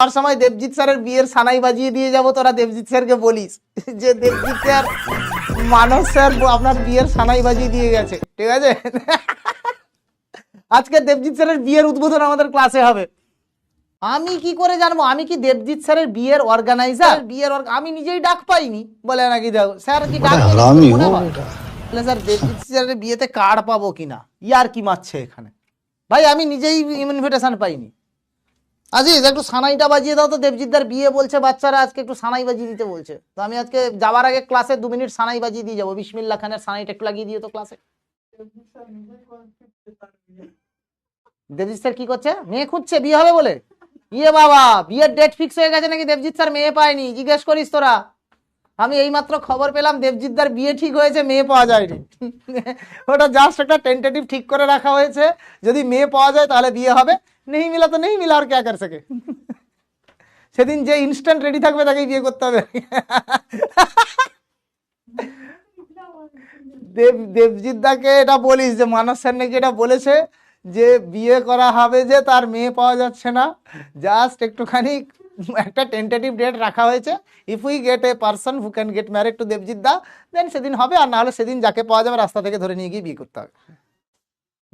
আর সময় দেবজিৎ স্যারের বিয়ের সানাই বাজিয়ে দিয়ে যাব তোরা দেবজিৎ স্যারকে বলিস। যে দেবজিৎ স্যার মানস স্যার আপনার বিয়ের সানাই বাজিয়ে দিয়ে গেছে ঠিক আছে? আজকে দেবজিৎ স্যারের বিয়ের উদ্বোধন আমাদের ক্লাসে হবে। আমি কি করে জানব? আমি কি দেবজিৎ স্যারের বিয়ের অর্গানাইজার বিয়ের আমি নিজেই ডাক পাইনি বলে নাকি দেখো স্যার কি ডাক স্যার দেবজিৎ স্যারের বিয়েতে কার্ড পাবো কিনা? ইয়ার কি মারছে এখানে? ভাই আমি নিজেই ইনভিটেশন পাইনি। আজিজ, একটু সানাইটা বাজিয়ে দাও তো। দেবজিৎদার বিয়ে বলছে, বাচ্চারা আজকে একটু সানাই বাজিয়ে দিতে বলছে। তো আমি আজকে যাওয়ার আগে ক্লাসে দু মিনিট সানাই বাজিয়ে দিয়ে যাব। বিসমিল্লা খানের সানাইটা একটু লাগিয়ে দিও তো ক্লাসে। দেবজিৎ স্যার কি করছে? মেয়ে খুঁজছে, বিয়ে হবে বলে? ইয়ে বাবা, বিয়ের ডেট ফিক্স হয়ে গেছে নাকি দেবজিৎ স্যার? মেয়ে পায়নি, জিজ্ঞেস করিস তোরা। আমি এইমাত্র খবর পেলাম, দেবজিৎদার বিয়ে ঠিক হয়েছে, মেয়ে পাওয়া যায়নি। ওটা জাস্ট একটা টেন্টেটিভ ঠিক করে রাখা হয়েছে। যদি মেয়ে পাওয়া যায়, তাহলে বিয়ে হবে। নেই মিলা তো নেই মিলা, আর কে কর সকে সেদিন যে ইনস্ট্যান্ট রেডি থাকবে তাকেই বিয়ে করতে হবে। দেব দেবজিৎদাকে এটা বলিস, যে মানস স্যার নাকি এটা বলেছে যে বিয়ে করা হবে যে তার মেয়ে পাওয়া যাচ্ছে না। জাস্ট একটুখানি একটা টেন্টেটিভ ডেট রাখা হয়েছে। If we get a person who can get married to Debjit da then সেদিন হবে, আর না হলে সেদিন যাকে পাওয়া যাবে রাস্তা থেকে ধরে নিয়ে গিয়ে বিয়ে করতে হবে।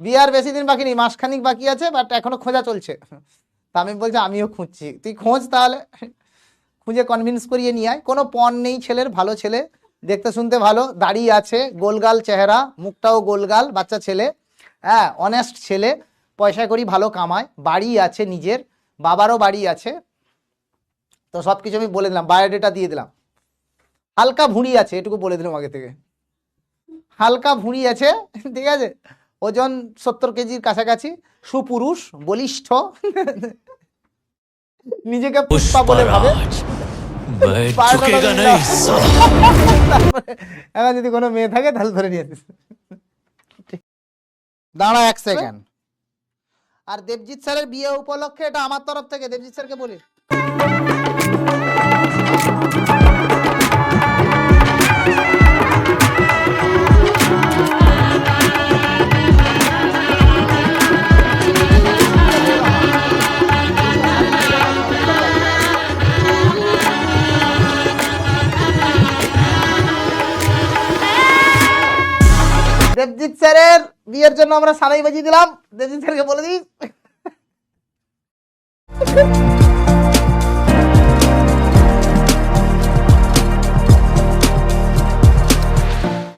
বিয়ে আর বেশি দিন বাকি নেই, মাসখানিক বাকি আছে বাট এখনও খোঁজা চলছে। তা আমি বলছি, আমিও খুঁজছি। তুই খোঁজ তাহলে, খুঁজে কনভিন্স করিয়ে নিয়ে আয়। কোনো পণ নেই ছেলের, ভালো ছেলে। দেখতে শুনতে ভালো, দাড়ি আছে, গোলগাল চেহারা, মুখটাও গোলগাল, বাচ্চা ছেলে। হ্যাঁ অনেস্ট ছেলে, পয়সা করি, ভালো কামায়, বাড়ি আছে নিজের, বাবারও বাড়ি আছে। তো সব কিছু আমি বলে দিলাম, বায়োডেটা দিয়ে দিলাম। হালকা ভুঁড়ি আছে, এটুকু বলে দিলাম আগে থেকে। হালকা ভুঁড়ি আছে, ঠিক আছে? ওজন সত্তর কেজির কাছাকাছি সুপুরুষ বলিষ্ঠ। নিজেকে পুষ্পা বলে ভাবে। এখন যদি কোনো মেয়ে থাকে তাহলে ধরে নিয়ে দাঁড়া এক সেকেন্ড আর দেবজিৎ স্যারের বিয়ে উপলক্ষে এটা আমার তরফ থেকে দেবজিৎ স্যারকে বলি। দেবজিৎ স্যারের বিয়ের জন্য আমরা সারাই বাজিয়ে দিলাম। দেবজিৎ স্যারকে বলে দিই।